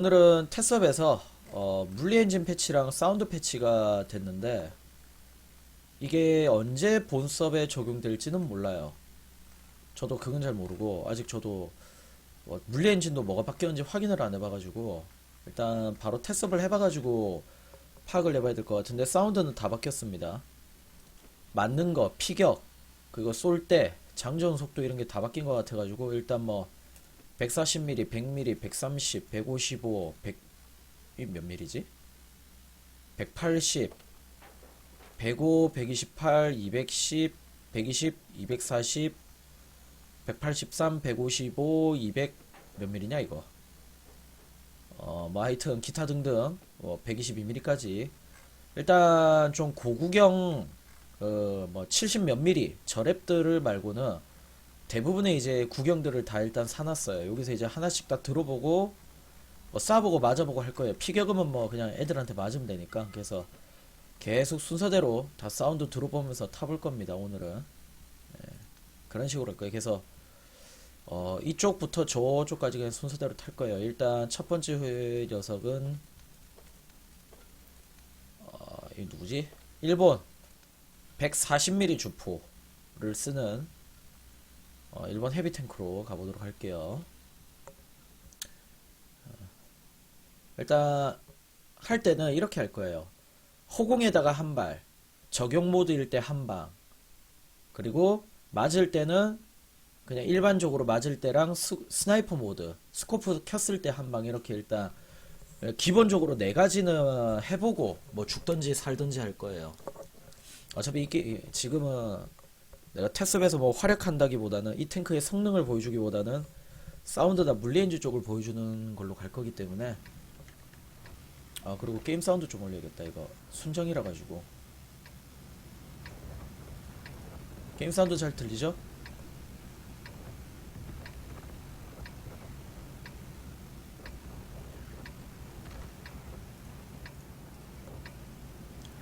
오늘은 테스업에서 어, 물리 엔진 패치랑 사운드 패치가 됐는데 이게 언제 본섭에 적용될지는 몰라요. 저도 그건 잘 모르고 아직 저도 뭐 물리 엔진도 뭐가 바뀌었는지 확인을 안 해봐가지고 일단 바로 테스업을 해봐가지고 파악을 해봐야 될 것 같은데 사운드는 다 바뀌었습니다. 맞는 거, 피격, 그거 쏠 때, 장전 속도 이런 게 다 바뀐 것 같아가지고 일단 뭐 140mm, 100mm, 130, 155, 100, 이몇 mm지? 180, 105, 128, 210, 120, 240, 183, 155, 200, 몇 mm냐 이거? 어, 뭐 하여튼 기타 등등 뭐 122mm까지 일단 좀 고구경 어, 뭐70 몇 mm 저랩들을 말고는 대부분의 이제 구경들을 다 일단 사놨어요. 여기서 이제 하나씩 다 들어보고 뭐 쏴보고 맞아보고 할 거예요. 피격음은 뭐 그냥 애들한테 맞으면 되니까. 그래서 계속 순서대로 다 사운드 들어보면서 타볼 겁니다. 오늘은 예, 그런 식으로 할 거예요. 그래서 어, 이쪽부터 저쪽까지 그냥 순서대로 탈 거예요. 일단 첫 번째 녀석은 어, 이 누구지? 일본 140mm 주포를 쓰는 어, 일본 헤비 탱크로 가보도록 할게요. 어, 일단 할 때는 이렇게 할 거예요. 허공에다가 한 발, 적용 모드일 때 한 방, 그리고 맞을 때는 그냥 일반적으로 맞을 때랑 스, 스나이퍼 모드, 스코프 켰을 때 한 방 이렇게 일단 기본적으로 네 가지는 해보고 뭐 죽던지 살던지 할 거예요. 어차피 이게 지금은 내가 테스업에서 뭐 활약한다기보다는 이 탱크의 성능을 보여주기보다는 사운드나 물리엔진 쪽을 보여주는 걸로 갈 거기 때문에. 아 그리고 게임 사운드 좀 올려야겠다. 이거 순정이라 가지고. 게임 사운드 잘 들리죠?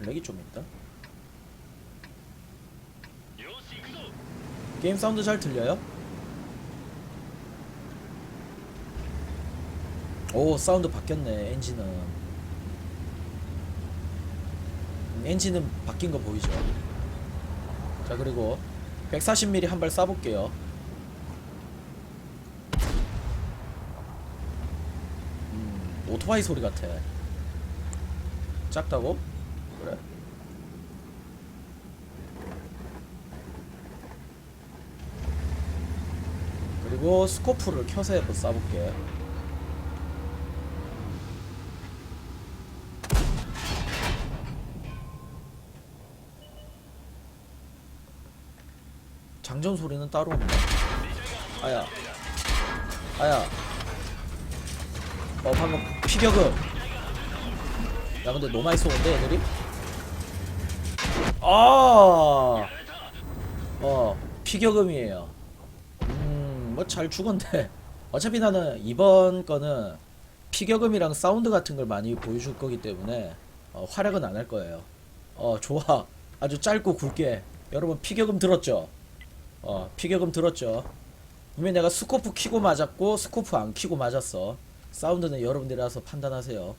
렉이 좀 있다 게임 사운드 잘 들려요? 오 사운드 바뀌었네 엔진은 음, 엔진은 바뀐 거 보이죠? 자 그리고 140mm 한 발 쏴볼게요 음 오토바이 소리 같아 작다고? 그래 그리고 스코프를 켜서 한번 쏴볼게. 장전 소리는 따로 없네. 아야. 아야. 어, 방금 피격음. 야, 근데 너무 많이 쏘는데, 애들이? 아! 어, 피격음이에요. 음, 뭐잘 죽었네. 어차피 나는 이번 거는 피격음이랑 사운드 같은 걸 많이 보여줄 거기 때문에 어, 활약은 안 할 거예요. 어, 좋아. 아주 짧고 굵게. 여러분 피격음 들었죠? 어, 피격음 들었죠? 분명히 내가 스코프 키고 맞았고 스코프 안 키고 맞았어. 사운드는 여러분들이 알아서 판단하세요.